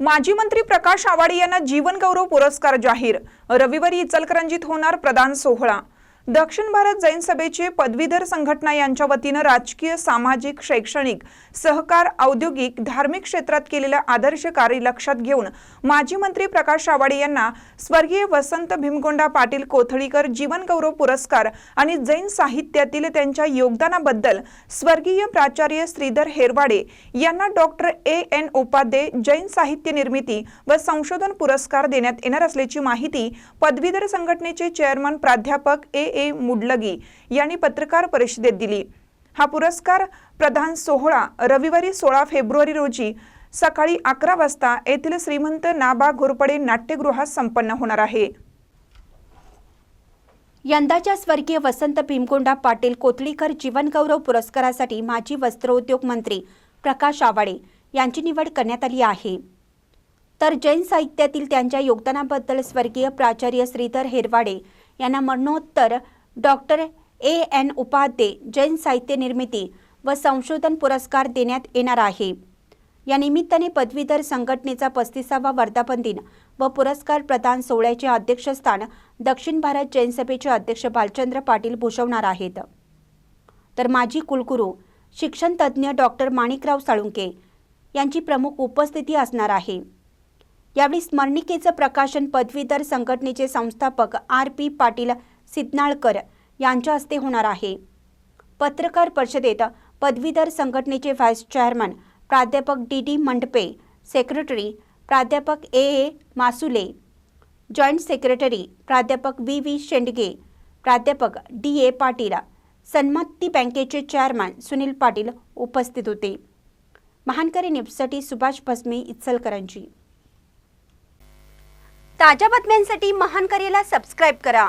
माजी मंत्री प्रकाश आवाडे यांना जीवनगौरव पुरस्कार जाहीर. रविवारी इचलकरंजीत होणार प्रदान सोहळा. दक्षिण भारत जैन सभेचे पदवीधर संघटना यांच्या वतीनं राजकीय सामाजिक शैक्षणिक सहकार औद्योगिक धार्मिक क्षेत्रात केलेलं आदर्श कार्य लक्षात घेऊन माजी मंत्री प्रकाश आवाडे यांना स्वर्गीय वसंत भीमगोंडा पाटील कोथळीकर जीवनगौरव पुरस्कार आणि जैन साहित्यातील त्यांच्या योगदानाबद्दल स्वर्गीय प्राचार्य श्रीधर हेरवाडे यांना doctor A N Upadhye Jain साहित्य निर्मिती व संशोधन पुरस्कार देण्यात येणार असल्याची माहिती पदवीधर संघटनेचे चेअरमन प्राध्यापक ए ए मुडलगी यांनी पत्रकार परिषदेत दिली. हा पुरस्कार प्रधान सोहळा रविवारी सोळा फेब्रुवारी रोजी सकाळी अकरा वाजता येथील श्रीमंत नाबा घोरपडे नाट्यगृहात संपन्न होणार आहे. यंदाच्या स्वर्गीय वसंत भीमकोंडा पाटील कोथळीकर जीवनगौरव पुरस्कारासाठी माजी वस्त्रोद्योग मंत्री प्रकाश आवाडे यांची निवड करण्यात आली आहे. तर जैन साहित्यातील त्यांच्या योगदानाबद्दल स्वर्गीय प्राचार्य श्रीधर हेरवाडे यांना मरणोत्तर doctor A N Upadhye Jain साहित्य निर्मिती व संशोधन पुरस्कार देण्यात येणार आहे. या निमित्ताने पदवीधर संघटनेचा पस्तीसावा वर्धापन दिन व पुरस्कार प्रदान सोहळ्याचे अध्यक्षस्थान दक्षिण भारत जैन सभेचे अध्यक्ष भालचंद्र पाटील भूषवणार आहेत. तर माजी कुलगुरू शिक्षणतज्ज्ञ डॉक्टर माणिकराव साळुंके यांची प्रमुख उपस्थिती असणार आहे. यावेळी स्मरणिकेचं प्रकाशन पदवीधर संघटनेचे संस्थापक आर पी पाटील सिद्नाळकर यांच्या हस्ते होणार आहे. पत्रकार परिषदेत पदवीधर संघटनेचे व्हाईस चेअरमन प्राध्यापक डी डी मंडपे सेक्रेटरी प्राध्यापक A A Masule joint secretary प्राध्यापक व्ही व्ही शेंडगे प्राध्यापक डी ए पाटील सन्मती बँकेचे चेअरमन सुनील पाटील उपस्थित होते. महानकरी न्यूजसाठी सुभाष भस्मे इचलकरांची ताज्या बातम्यांसाठी महानकरीला सबस्क्राईब करा.